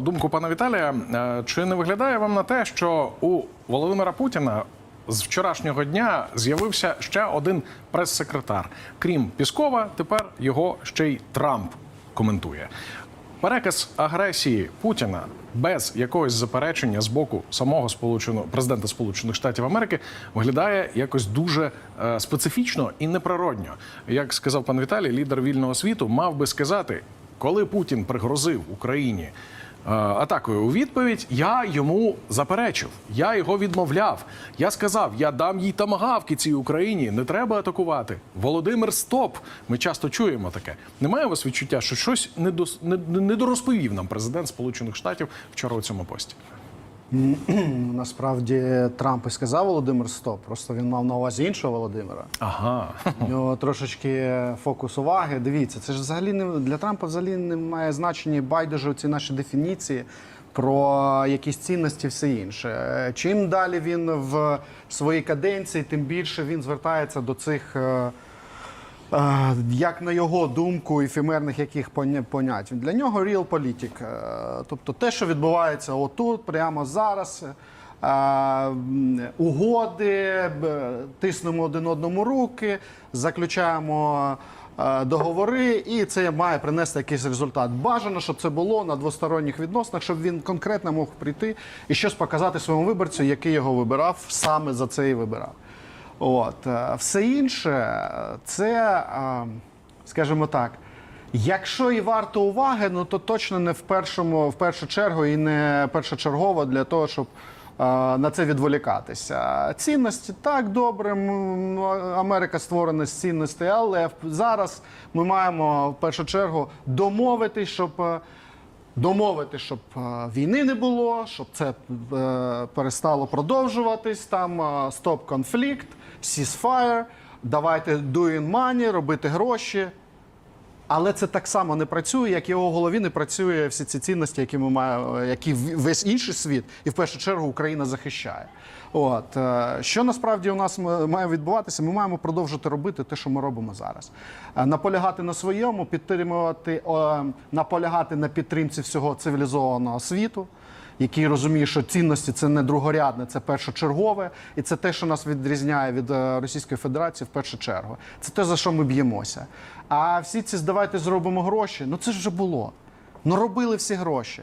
Думку пана Віталія, е, чи не виглядає вам на те, що у Володимира Путіна з вчорашнього дня з'явився ще один прес-секретар? Крім Піскова, тепер його ще й Трамп коментує. Переказ агресії Путіна без якогось заперечення з боку самого сполученого президента Сполучених Штатів Америки виглядає якось дуже е, специфічно і неприродньо. Як сказав пан Віталій, лідер вільного світу мав би сказати, коли Путін пригрозив Україні атакою у відповідь, я йому заперечив, я його відмовляв. Я сказав, я дам їй тамагавки цій Україні. Не треба атакувати. Володимир, стоп. Ми часто чуємо таке. Немає у вас відчуття, що щось не- недорозповів нам президент Сполучених Штатів вчора у цьому пості. Насправді Трамп і сказав Володимир Стоп. Просто він мав на увазі іншого Володимира. Ага. У нього трошечки фокус уваги. Дивіться, це ж взагалі не для Трампа взагалі не має значення байдуже ці наші дефініції про якісь цінності, все інше. Е, Чим далі він в своїй каденції, тим більше він звертається до цих. Е, е, Як на його думку, ефемерних яких поня- понять для нього real політик. Тобто те, що відбувається отут, прямо зараз. е, Угоди, тиснемо один одному руки, заключаємо е, договори, і це має принести якийсь результат. Бажано, щоб це було на двосторонніх відносинах, щоб він конкретно мог прийти і щось показати своєму виборцю, який його вибирав, саме за це і вибирав. От е, все інше, це, е, скажімо так. Якщо і варто уваги, ну то точно не в першому, в першу чергу і не першочергово для того, щоб е, на це відволікатися. Цінності так добре. Америка створена з цінностей, але зараз ми маємо в першу чергу домовитись, щоб. Домовити, щоб е, війни не було, щоб це е, перестало продовжуватись. Там е, стоп конфлікт, ceasefire, давайте doing money, робити гроші. Але це так само не працює, як його голові не працює всі ці цінності, які ми маємо, які весь інший світ, і в першу чергу Україна захищає. От е, що насправді у нас має відбуватися, ми маємо продовжити робити те, що ми робимо зараз. Е, Наполягати на своєму, підтримувати, наполягати на підтримці всього цивілізованого світу. Який розуміє, що цінності це не другорядне, це першочергове, і це те, що нас відрізняє від е, Російської Федерації в першу чергу. Це те, за що ми б'ємося. А всі ці давайте зробимо гроші. Ну це ж вже було. Ну робили всі гроші.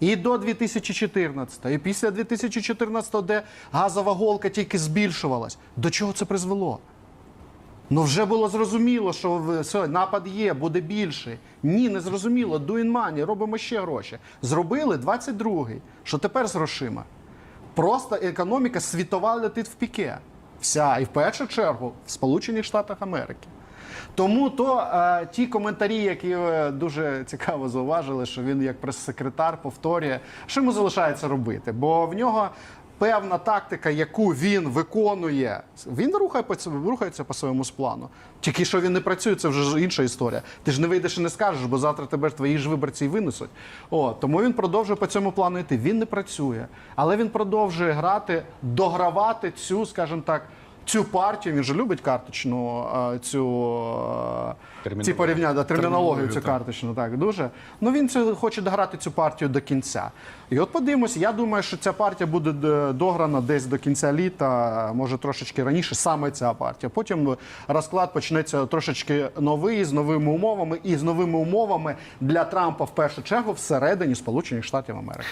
І до 2014, і після 2014, де газова голка тільки збільшувалась. До чого це призвело? Ну вже було зрозуміло, що все, напад є, буде більший. Ні, не зрозуміло. Doing money, робимо ще гроші. Зробили 22-й. Що тепер з грошима? Просто економіка світова летить в піке. Вся, і в першу чергу в Сполучених Штатах Америки. Тому то е, ті коментарі, які ви дуже цікаво зауважили, що він як прес-секретар повторює, що йому залишається робити, бо в нього. Певна тактика, яку він виконує, він рухає по рухається по своєму плану. Тільки що він не працює, це вже інша історія. Ти ж не вийдеш і не скажеш, бо завтра тебе ж твої ж виборці й винесуть. О, тому він продовжує по цьому плану йти. Він не працює, але він продовжує грати, догравати цю, скажімо так, цю партію. Він же любить карточну цю ці порівняння, да, термінологію цю карточну, так дуже. Ну він це хоче дограти цю партію до кінця. І от подивимось, я думаю, що ця партія буде е, дограна десь до кінця літа, може трошечки раніше, саме ця партія. Потім розклад почнеться трошечки новий з новими умовами і з новими умовами для Трампа в першу чергу всередині Сполучених Штатів Америки.